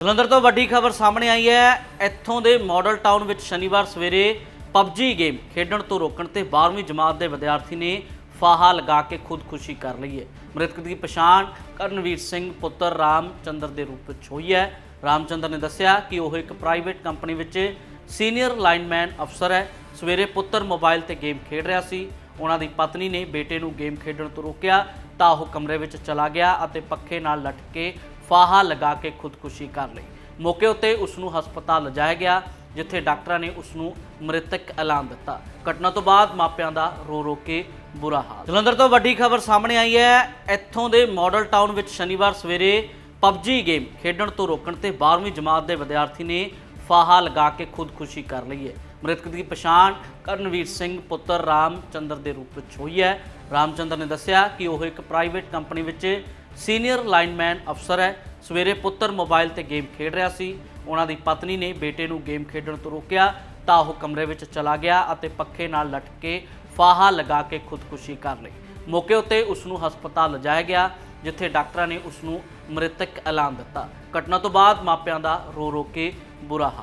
ਜਲੰਧਰ ਤੋਂ ਵੱਡੀ ਖਬਰ ਸਾਹਮਣੇ ਆਈ ਹੈ। ਇੱਥੋਂ ਦੇ ਮਾਡਲ ਟਾਊਨ ਵਿੱਚ ਸ਼ਨੀਵਾਰ ਸਵੇਰੇ ਪਬਜੀ ਗੇਮ ਖੇਡਣ ਤੋਂ ਰੋਕਣ ਤੇ 12ਵੀਂ ਜਮਾਤ ਦੇ ਵਿਦਿਆਰਥੀ ਨੇ ਫਾਹਾ ਲਗਾ ਕੇ ਖੁਦਕੁਸ਼ੀ ਕਰ ਲਈ ਹੈ। ਮ੍ਰਿਤਕ ਦੀ ਪਛਾਣ ਕਰਨਵੀਰ ਸਿੰਘ, ਪੁੱਤਰ ਰਾਮਚੰਦਰ ਦੇ ਰੂਪ ਵਿੱਚ ਹੋਈ ਹੈ। ਰਾਮਚੰਦਰ ਨੇ ਦੱਸਿਆ ਕਿ ਉਹ ਇੱਕ ਪ੍ਰਾਈਵੇਟ ਕੰਪਨੀ ਵਿੱਚ ਸੀਨੀਅਰ ਲਾਈਨਮੈਨ ਅਫਸਰ ਹੈ। ਸਵੇਰੇ ਪੁੱਤਰ ਮੋਬਾਈਲ ਤੇ ਗੇਮ ਖੇਡ ਰਿਹਾ ਸੀ। ਉਹਨਾਂ ਦੀ ਪਤਨੀ ਨੇ ਬੇਟੇ ਨੂੰ ਗੇਮ ਖੇਡਣ ਤੋਂ ਰੋਕਿਆ ਤਾਂ ਉਹ ਕਮਰੇ ਵਿੱਚ ਚਲਾ ਗਿਆ ਅਤੇ ਪੱਖੇ ਨਾਲ ਲਟਕ ਕੇ ਫਾਹਾ ਲਗਾ ਕੇ ਖੁਦਕੁਸ਼ੀ ਕਰ ਲਈ। ਮੌਕੇ ਉੱਤੇ ਉਸ ਨੂੰ ਹਸਪਤਾਲ ਲਿਜਾਇਆ ਗਿਆ, ਜਿੱਥੇ ਡਾਕਟਰਾਂ ਨੇ ਉਸ ਨੂੰ ਮ੍ਰਿਤਕ ਐਲਾਨ ਦਿੱਤਾ। ਘਟਨਾ ਤੋਂ ਬਾਅਦ ਮਾਪਿਆਂ ਦਾ ਰੋ ਰੋ ਕੇ ਬੁਰਾ ਹਾਲ। ਜਲੰਧਰ ਤੋਂ ਵੱਡੀ ਖਬਰ ਸਾਹਮਣੇ ਆਈ ਹੈ। ਇੱਥੋਂ ਦੇ ਮਾਡਲ ਟਾਊਨ ਵਿੱਚ ਸ਼ਨੀਵਾਰ ਸਵੇਰੇ ਪਬਜੀ ਗੇਮ ਖੇਡਣ ਤੋਂ ਰੋਕਣ ਤੇ 12ਵੀਂ ਜਮਾਤ ਦੇ ਵਿਦਿਆਰਥੀ ਨੇ ਫਾਹਾ ਲਗਾ ਕੇ ਖੁਦਕੁਸ਼ੀ ਕਰ ਲਈ ਹੈ। ਮ੍ਰਿਤਕ ਦੀ ਪਛਾਣ ਕਰਨਵੀਰ ਸਿੰਘ ਪੁੱਤਰ ਰਾਮਚੰਦਰ ਦੇ ਰੂਪ ਵਿੱਚ ਹੋਈ ਹੈ। ਰਾਮਚੰਦਰ ਨੇ ਦੱਸਿਆ ਕਿ ਉਹ ਇੱਕ ਪ੍ਰਾਈਵੇਟ ਕੰਪਨੀ ਵਿੱਚ ਸੀਨੀਅਰ ਲਾਈਨਮੈਨ ਅਫਸਰ ਹੈ। ਸਵੇਰੇ ਪੁੱਤਰ ਮੋਬਾਈਲ ਤੇ ਗੇਮ ਖੇਡ ਰਿਹਾ ਸੀ। ਉਹਨਾਂ ਦੀ ਪਤਨੀ ਨੇ ਬੇਟੇ ਨੂੰ ਗੇਮ ਖੇਡਣ ਤੋਂ ਰੋਕਿਆ, ਤਾਂ ਉਹ ਕਮਰੇ ਵਿੱਚ ਚਲਾ ਗਿਆ ਅਤੇ ਪੱਖੇ ਨਾਲ ਲਟਕ ਕੇ ਫਾਹਾ ਲਗਾ ਕੇ ਖੁਦਕੁਸ਼ੀ ਕਰ ਲਈ। ਮੌਕੇ ਉੱਤੇ ਉਸ ਨੂੰ ਹਸਪਤਾਲ ਲਿਜਾਇਆ ਗਿਆ, ਜਿੱਥੇ ਡਾਕਟਰਾਂ ਨੇ ਉਸ ਨੂੰ ਮ੍ਰਿਤਕ ਐਲਾਨ ਦਿੱਤਾ। ਘਟਨਾ ਤੋਂ ਬਾਅਦ ਮਾਪਿਆਂ ਦਾ ਰੋ ਰੋ ਕੇ ਬੁਰਾ